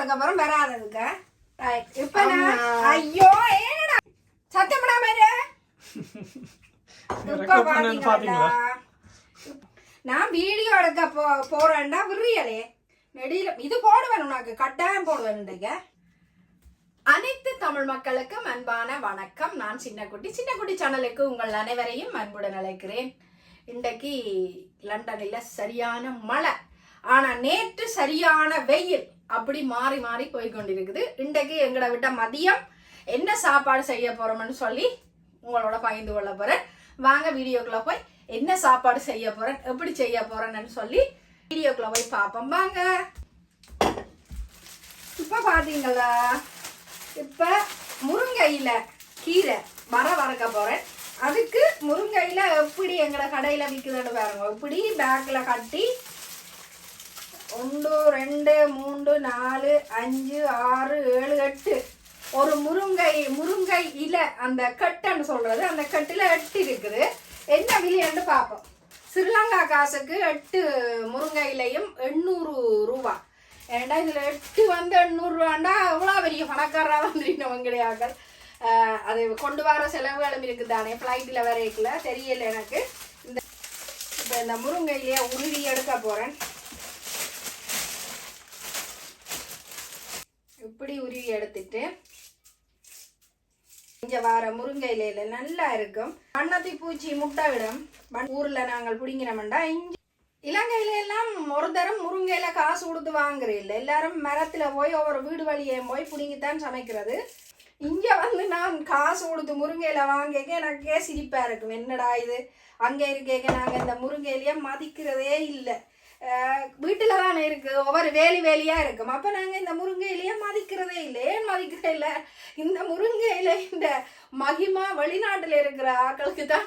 எடுக்க போறோம் வராததுக்கு Right. இப்ப நான் ஐயோ ஏடா சத்தம் பண்ணாம இரு. இப்ப பாத்தீங்களா? நான் வீடியோ எடுக்க போ போறேன்டா விரியலே. நெடியில இது போடுவேன் உனக்கு கட்டாயம் போடுவேன் இன்றைக்கு. அனைத்து தமிழ் மக்களுக்கும் அன்பான வணக்கம். நான் சின்னக்குட்டி. சின்னக்குட்டி சேனலுக்கு உங்கள் அனைவரையும் அன்புடன் அழைக்கிறேன். இன்றைக்கு லண்டனில் சரியான மழை. ஆனா நேற்று சரியான வெயில். அப்படி மாறி மாறி போய் கொண்டிருக்குது. இன்றைக்கு எங்களை விட்ட மதியம் என்ன சாப்பாடு செய்ய போறோம்னு சொல்லி உங்களோட பகிர்ந்து கொள்ள போறேன். வாங்க வீடியோக்குள்ள போய் என்ன சாப்பாடு செய்ய போறேன் எப்படி செய்ய போறேன்னு சொல்லி வீடியோக்குள்ள போய் பார்ப்போம். வாங்க. இப்ப பாத்தீங்களா? இப்ப முருங்கையில கீரை வர வறக்க போறேன். அதுக்கு முருங்கையில எப்படி எங்களை கடையில விற்குதுன்னு பாருங்க. இப்படி பேக்ல கட்டி ஒன்று ரெண்டு மூன்று நாலு அஞ்சு ஆறு ஏழு எட்டு. ஒரு முருங்கை முருங்கை இலை அந்த கட்டுன்னு சொல்றது. அந்த கட்டில் எட்டு இருக்குது. என்ன விலைன்னு பார்ப்போம். ஸ்ரீலங்கா காசுக்கு எட்டு முருங்கை இலையும் எண்ணூறு ரூபா. ஏன்டா இதில் எட்டு வந்து எண்ணூறுரூவாண்டா அவ்வளோ பெரிய பணக்காரராக வந்துருக்கவங்க கிடையாது அது கொண்டு வர செலவுகளும் இருக்குதானே? ஃப்ளைட்டில் வரைக்கல தெரியல எனக்கு. இந்த இப்போ இந்த முருங்கையிலேயே உருவி எடுக்க போகிறேன் இப்படி உருவி எடுத்துட்டு இங்க வார முருங்கை இலையில நல்லா இருக்கும். வண்ணத்தை பூச்சி முட்டை விடும். வன்- ஊர்ல நாங்கள் பிடிங்கினோம்டா இஞ்சி இலங்கையில எல்லாம் ஒரு தரம் முருங்கையில காசு கொடுத்து வாங்குறீல்ல எல்லாரும் மரத்துல போய் ஒவ்வொரு வீடு வழியே போய் பிடிங்கித்தான் சமைக்கிறது. இங்க வந்து நான் காசு கொடுத்து முருங்கையில வாங்கிக்க எனக்கே சிரிப்பா இருக்கும். என்னடா இது? அங்க இருக்கேக்க நாங்க இந்த முருங்கையிலேயே மதிக்கிறதே இல்லை. வீட்டில் தானே இருக்குது ஒவ்வொரு வேலி வேலியாக இருக்கும். அப்போ நாங்கள் இந்த முருங்கையிலேயே மதிக்கிறதே இல்லை. ஏன் மதிக்கிறதே இல்லை? இந்த முருங்கையில இந்த மகிமா வெளிநாட்டில் இருக்கிற ஆக்களுக்கு தான்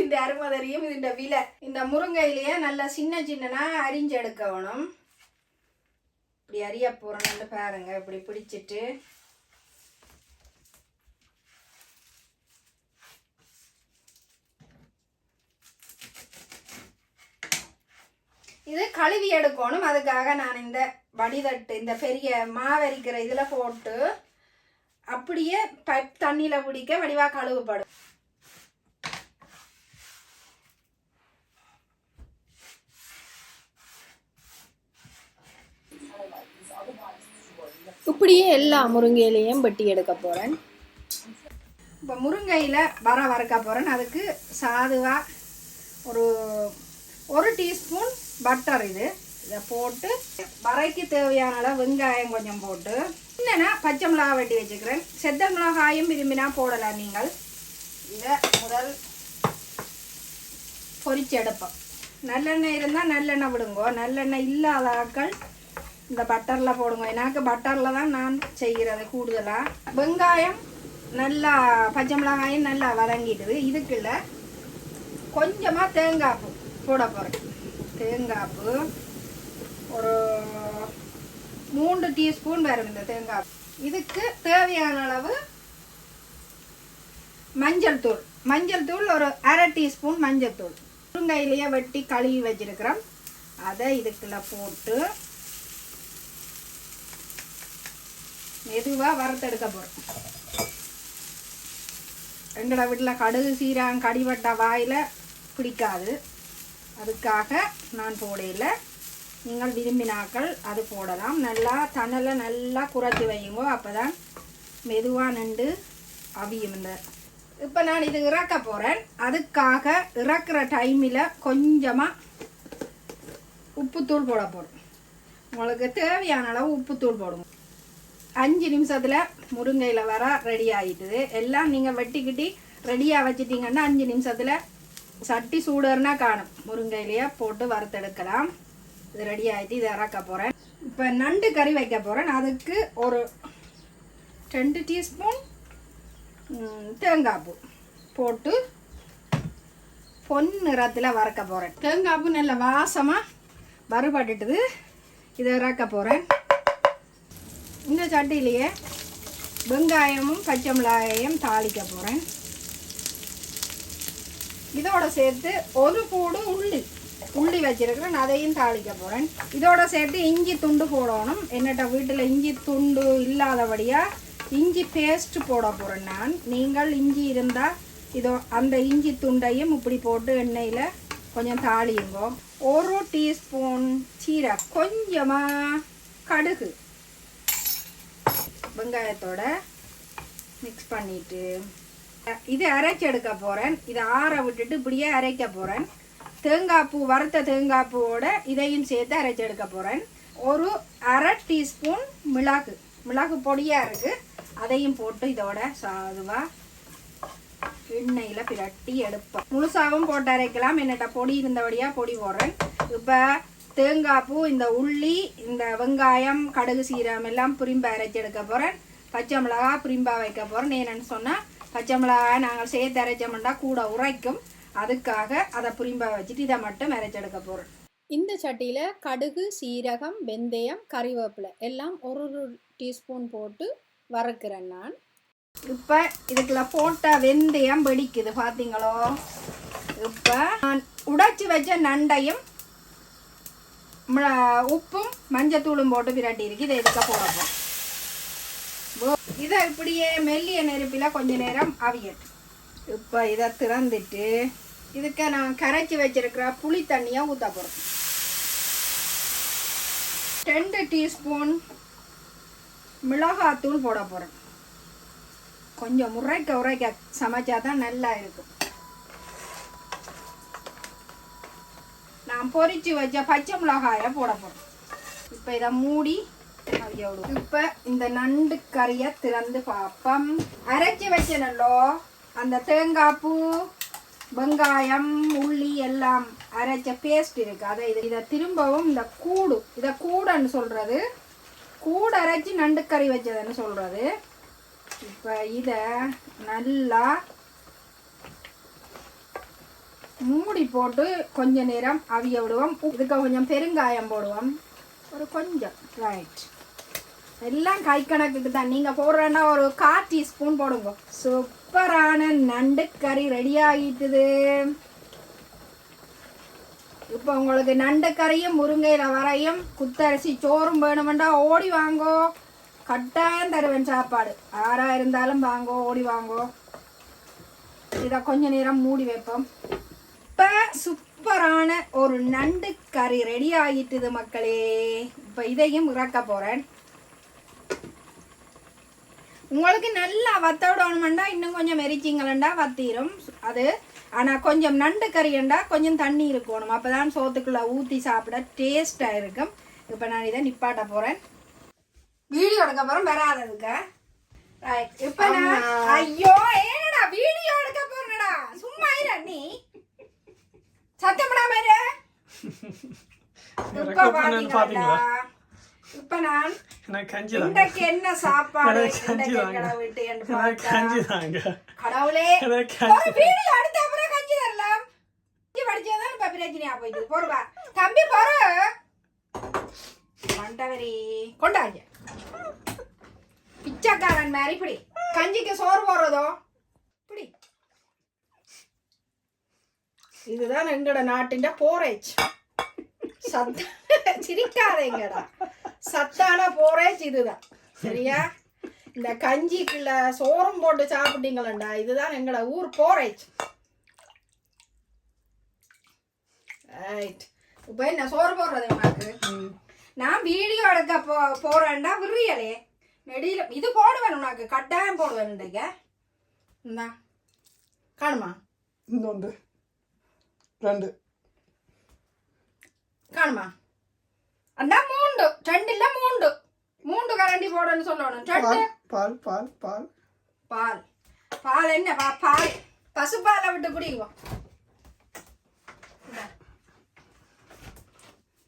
இந்த அருமை தெரியும் இந்த விலை. இந்த முருங்கையிலேயே நல்லா சின்ன சின்னனாக அரிஞ்சு இப்படி அறிய போகிறோன்னு பாருங்க. இப்படி பிடிச்சிட்டு இது கழுவி எடுக்கணும். அதுக்காக நான் இந்த வடிதட்டு இந்த பெரிய மாவரிக்கிற இதில் போட்டு அப்படியே பைப் தண்ணியில் பிடிக்க வடிவா கழுவுப்படும். இப்படியே எல்லா முருங்கையிலையும் வெட்டி எடுக்க போகிறேன் இப்போ முருங்கையில் வர வறுக்க போகிறேன் அதுக்கு சாதுவா ஒரு ஒரு டீஸ்பூன் பட்டர் இது. இதை போட்டு வரைக்கு தேவையான அளவு வெங்காயம் கொஞ்சம் போட்டு என்னென்னா பச்சை மிளகா வெட்டி வச்சுக்கிறேன். செத்த மிளகாயும் விரும்பினா போடலாம் நீங்கள். இதை முதல் பொறிச்சு எடுப்போம். நல்லெண்ணெய் இருந்தால் நல்லெண்ணெய் விடுங்கோ. நல்லெண்ணெய் இல்லாத ஆட்கள் இந்த பட்டரில் போடுங்க. எனக்கு பட்டரில் தான் நான் செய்கிறது கூடுதலாக வெங்காயம் நல்லா பச்சை மிளகாயும் நல்லா வதங்கிடுது. இதுக்குள்ள கொஞ்சமாக தேங்காய் பூ போட போகிறேன் தேங்காய் ஒரு மூன்று டீஸ்பூன் வரும் இந்த தேங்காய். இதுக்கு தேவையான அளவு மஞ்சள் தூள். மஞ்சள் தூள் ஒரு அரை டீஸ்பூன் மஞ்சள் தூள். முருங்கையிலேயே வெட்டி கழுவி வச்சிருக்கிறோம். அதை இதுக்குள்ள போட்டு மெதுவாக வறுத்தெடுக்க போகிறோம் எங்களோட வீட்டில் கடுகு சீரகம் கடிவட்ட வாயில் பிடிக்காது. அதுக்காக நான் போடையில் நீங்கள் விரும்பினாக்கள் அது போடலாம். நல்லா தணலை நல்லா குறைச்சி வையுங்கோ அப்போ தான் மெதுவாக நின்று அவியும் இந்த. இப்போ நான் இது இறக்க போகிறேன் அதுக்காக இறக்குற டைமில் கொஞ்சமாக உப்புத்தூள் போட போகிறோம் உங்களுக்கு தேவையான அளவு உப்புத்தூள் போடுங்க. அஞ்சு நிமிஷத்தில் முருங்கையில் வர ரெடி ஆகிட்டுது எல்லாம் நீங்கள் வெட்டிக்கிட்டி ரெடியாக வச்சிட்டிங்கன்னா அஞ்சு நிமிஷத்தில் சட்டி சூடுனா காணும். முருங்கையிலேயே போட்டு வறுத்தெடுக்கலாம். இது ரெடி ஆகிட்டு இதை இறக்க போகிறேன் இப்போ நண்டு கறி வைக்க போகிறேன் அதுக்கு ஒரு ரெண்டு டீஸ்பூன் தேங்காய் பூ போட்டு பொன் நிறத்தில் வறுக்க போகிறேன் தேங்காய் பூ நல்ல வாசமாக வறுபட்டுட்டுது. இதை இறக்க போகிறேன் இந்த சட்டியிலேயே வெங்காயமும் பச்சை மிளகாயும் தாளிக்க போகிறேன் இதோட சேர்த்து ஒரு கூடு உள்ளி. உள்ளி வச்சிருக்கிறேன் அதையும் தாளிக்க போகிறேன் இதோட சேர்த்து இஞ்சி துண்டு போடணும். என்னட்ட வீட்டில் இஞ்சி துண்டு இல்லாதபடியாக இஞ்சி பேஸ்ட் போட போகிறேன் நான். நீங்கள் இஞ்சி இருந்தால் இதோ அந்த இஞ்சி துண்டையும் இப்படி போட்டு எண்ணெயில் கொஞ்சம் தாளியுங்கோ. ஒரு டீஸ்பூன் சீரை கொஞ்சமாக கடுகு. வெங்காயத்தோட மிக்ஸ் பண்ணிவிட்டு இது அரைச்சி எடுக்க போகிறேன் இதை ஆற விட்டுட்டு இப்படியே அரைக்க போகிறேன் தேங்காய் பூ வறுத்த தேங்காய் பூவோட இதையும் சேர்த்து அரைச்சி எடுக்க போகிறேன் ஒரு அரை டீஸ்பூன் மிளகு. மிளகு பொடியாக இருக்குது அதையும் போட்டு இதோட சாதுவாக எண்ணெயில் பிரட்டி எடுப்பேன். முழுசாகவும் போட்டு அரைக்கலாம். என்னட்ட பொடி இருந்தபடியாக பொடி போடுறேன். இப்போ தேங்காய் பூ இந்த உள்ளி இந்த வெங்காயம் கடுகு சீரகம் எல்லாம் புரிம்ப அரைச்சி எடுக்க போகிறேன் பச்சை மிளகா பிரிம்பாக வைக்க போகிறேன் என்னென்னு சொன்னால் பச்சை மிளகாய் நாங்கள் சேர்த்து அரைச்சோம்னா கூட உரைக்கும். அதுக்காக அதை புரிம்பா வச்சுட்டு இதை மட்டும் அரைச்செடுக்க போகிறேன் இந்த சட்டியில் கடுகு சீரகம் வெந்தயம் கறிவேப்பிலை எல்லாம் ஒரு ஒரு டீஸ்பூன் போட்டு வறுக்கிறேன் நான். இப்போ இதுக்குள்ள போட்ட வெந்தயம் வெடிக்குது பார்த்தீங்களோ இப்போ நான் உடைச்சி வச்ச நண்டையும் உப்பும் மஞ்சத்தூளும் போட்டு பிரட்டி இருக்கு இதை இதுக்க போடப்போம் இதை இப்படியே மெல்லிய நெருப்பில் கொஞ்ச நேரம் அவியட்டும். இப்போ இதை திறந்துட்டு இதுக்கு நான் கரைச்சி வச்சிருக்கிற புளி தண்ணியை ஊற்ற போகிறோம் ரெண்டு டீஸ்பூன் மிளகாத்தூள் போட போகிறேன் கொஞ்சம் உரைக்க உரைக்க சமைச்சா தான் நல்லா இருக்கும். நான் பொரிச்சு வச்ச பச்சை மிளகாய போட போறேன். இப்போ இதை மூடி அவியோடு இப்போ இந்த நண்டு கறியை திறந்து பார்ப்போம். அரைச்சி வச்சனல்லோ அந்த தேங்காய் பூ வெங்காயம் உள்ளி எல்லாம் அரைச்ச பேஸ்ட் இருக்கு. அதை இதை இதை திரும்பவும் இந்த கூடு இதை கூடன்னு சொல்றது. கூடு அரைச்சி நண்டு கறி வச்சதுன்னு சொல்றது. இப்போ இதை நல்லா மூடி போட்டு கொஞ்ச நேரம் அவிய விடுவோம். இதுக்கு கொஞ்சம் பெருங்காயம் போடுவோம். ஒரு கொஞ்சம். ரைட் எல்லாம் கை கணக்குக்கு தான். நீங்கள் போடுறேன்னா ஒரு கால் டீஸ்பூன் போடுங்க. சூப்பரான நண்டு கறி ரெடி ஆகிட்டுது இப்போ உங்களுக்கு நண்டு கறியும் முருங்கையில வரையும் குத்தரிசி சோறும் வேணுமெண்டா ஓடி வாங்கோ. கட்டாயம் தருவேன் சாப்பாடு. ஆறா இருந்தாலும் வாங்கோ ஓடி வாங்கோ. இதை கொஞ்ச நேரம் மூடி வைப்போம். இப்போ சூப்பரான ஒரு நண்டு கறி ரெடி ஆகிட்டுது மக்களே. இப்போ இதையும் இறக்க போகிறேன் உங்களுக்கு நல்லா வத்த விடணுமெண்டா இன்னும் கொஞ்சம் மெரிச்சிங்களண்டா வத்திரும். அது ஆனால் கொஞ்சம் நண்டு கறியண்டா கொஞ்சம் தண்ணி இருக்கணும். அப்போ தான் சோத்துக்குள்ளே ஊற்றி சாப்பிட டேஸ்ட்டாக இருக்கும். இப்போ நான் இதை நிப்பாட்ட போகிறேன் வீடியோ எடுக்க போகிறேன் வராததுக்கு. ரைட் இப்போ நான் ஐயோ ஏனடா வீடியோ எடுக்க போறேனடா? சும்மா இரு நீ. சத்தம் பண்ணாம இரு. இப்ப நான் இன்றைக்கு என்ன சாப்பாடு? கஞ்சி தாங்க. கடவுளே. வீடியோ எடுத்த அப்புறம் கஞ்சி தரலாம். கஞ்சி படிச்சதான் இப்ப பிரச்சனையா போயிட்டு போடுவா தம்பி போற மண்டவரி. கொண்டாங்க. பிச்சைக்காரன் மாதிரி. இப்படி. கஞ்சிக்கு சோறு போடுறதோ? இப்படி. இதுதான் எங்கட நாட்டின் போரேஜ் சத்த சிரிக்காதேங்கடா சத்தான போரேஜ் இதுதான் சரியா? இந்த கஞ்சிக்குள்ள சோறும் போட்டு சாப்பிட்டீங்களா இதுதான் எங்கட ஊர் போரேஜ் ரைட் இப்போ என்ன சோறு போடுறது உனக்கு? நான் வீடியோ எடுக்க போ போறேன்டா விரியலே நெடியில இது போடுவேன் உனக்கு கட்டாயம் போடுவேன் இன்றைக்கு இந்தா. காணுமா? இன்னொன்று ரெண்டு. காணுமா? அண்டா மூண்டு ரெண்டு இல்ல மூண்டு மூண்டு கரண்டி போடணும்னு சொல்லணும் ரெண்டு பால் பால் பால் பால் பால் என்ன பா பால் பசுப்பாலை விட்டு குடிக்குவோம்.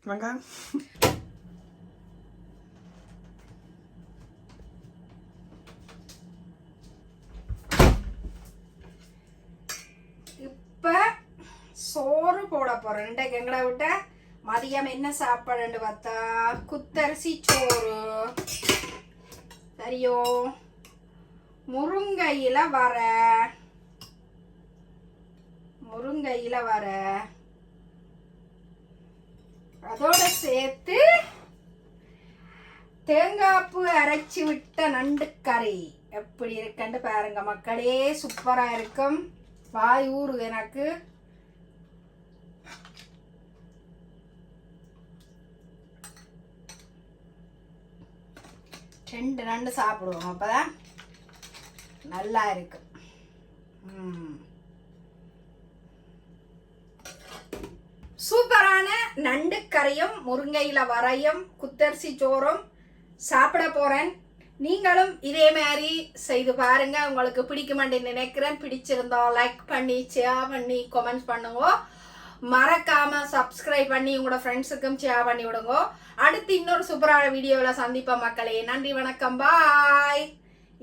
வெங்காயம் இப்ப சோறு போட போறேன் இன்றைக்கு எங்களை விட்ட மதியம் என்ன சாப்பாடுன்னு பார்த்தா குத்தரிசி சோறு. சரியோ. முருங்கையில வர. முருங்கையில வர. அதோட சேர்த்து தேங்காய்ப்பு அரைச்சி விட்ட நண்டு கறி. எப்படி இருக்குன்னு பாருங்க மக்களே சூப்பரா இருக்கும். வாய் ஊறுது எனக்கு. ரெண்டு நண்டு சாப்பிடுவோம். அப்பதான் நல்லா இருக்கு சூப்பரான நண்டு கறியும் முருங்கையில் வரையும் குத்தரிசி சோறும் சாப்பிட போறேன். நீங்களும் இதே மாதிரி செய்து பாருங்க. உங்களுக்கு பிடிக்குமென்று நினைக்கிறேன். பிடிச்சிருந்தோம் லைக் பண்ணி ஷேர் பண்ணி கமெண்ட்ஸ் பண்ணுவோம் மறக்காம சப்ஸ்கிரைப் பண்ணி உங்களோட ஃப்ரெண்ட்ஸுக்கும் ஷேர் பண்ணி விடுங்க. அடுத்து இன்னொரு சூப்பரான வீடியோவில் சந்திப்போம் மக்களே. நன்றி வணக்கம். பாய்